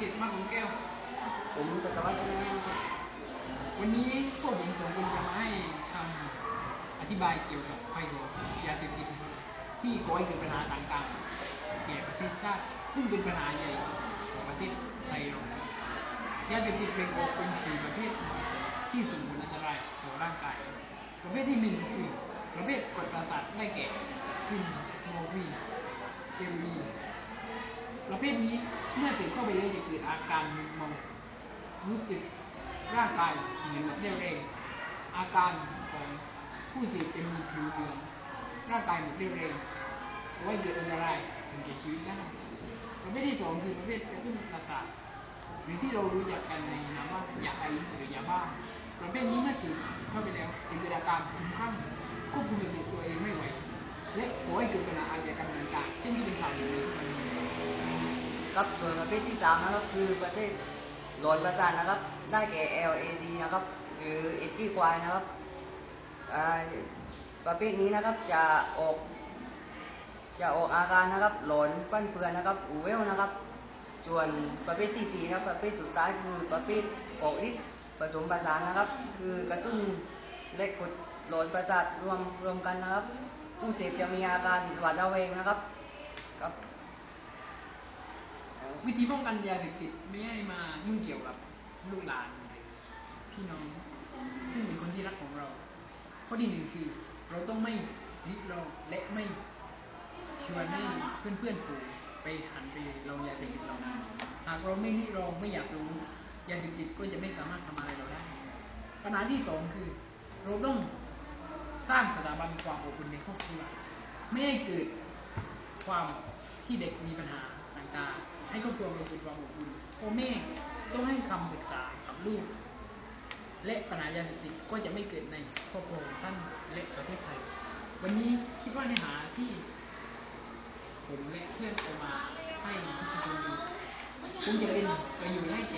เขตมากของแก้ว ผมจักรวัฒน์นะครับวันนี้พวกผมสองคนจะมาให้คำอธิบายเกี่ยวกับภัยของยาเสพติดที่ก่อให้เกิดปัญหาต่างๆ แก่ประเทศชาติ ซึ่งเป็นปัญหาใหญ่ของประเทศไทยเรายาเสพติดแบ่งออกเป็นสี่ประเภทที่ส่งผลอันตรายต่อร่างกาย ประเภทที่หนึ่งคือประเภทกดประสาทได้แก่ฟินโมอร์ฟีนเอลอี ประเภทนี้เมื่อเสพเข้าไปแล้วจะเกิดอาการมึนเมารู้สึกร่างกายหิวเร็วเร็วอาการของผู้เสพจะมีผิวเหลืองร่างกายหมดเร็วเร็วไว้เกิดอันตรายถึงแก่ชีวิตได้ประเภทที่สองคือประเภทกระตุ้นประสาทหรือที่เรารู้จักกันในนามว่ายาไอหรือยาบ้าประเภทนี้เมื่อเสพเข้าไปแล้วจะเกิดอาการคุ้มคลั่งควบคุมตัวเองไม่ไหวและก่อให้เกิดปัญหา ครับส่วนประเภทที่สามนะครับคือประเภทหลอนประสาทนะครับ ได้แก่ LAD นะครับ หรือเอที่ควายนะครับประเภทนี้นะครับจะออก จะออกอาการนะครับ หลอนฟั่นเฟือนนะครับอูเวลนะครับ ส่วนประเภทที่สี่นะครับ ประเภทสุดท้ายคือประเภทออกฤทธิ์ผสมประสานนะครับ คือกระตุ้นและกดหลอนประสาทรวมรวมกันนะครับ ผู้เสพจะมีอาการหวาดระแวงนะครับครับ วิธีป้องกันยาเสพติดไม่ให้มายุ่งเกี่ยวกับลูกหลานหรือพี่น้อง ซึ่งเป็นคนที่รักของเราข้อที่หนึ่งคือ เราต้องไม่ริดรองและไม่ชวนให้เพื่อนเพื่อนๆฝูงไปหันไปลองยาเสพติดเราหากเราไม่ริดรองไม่อยากรู้ยาเสพติดก็จะไม่สามารถทำอะไรเราได้ปัญหาที่สองคือ เราต้องสร้างสถาบันความอบอุ่นในครอบครัวไม่ให้เกิดความที่เด็กมีปัญหาต่างๆ ให้ครอบครัวเราเกิดความอบอุ่นพ่อแม่ต้องให้คำปรึกษากับลูก และปัญหายาเสพติดก็จะไม่เกิดในครอบครัวท่านและประเทศไทย วันนี้คิดว่าเนื้อหาที่ผมและเพื่อนเอามาให้ทุกคนดูคงจะเป็นประโยชน์ให้แก่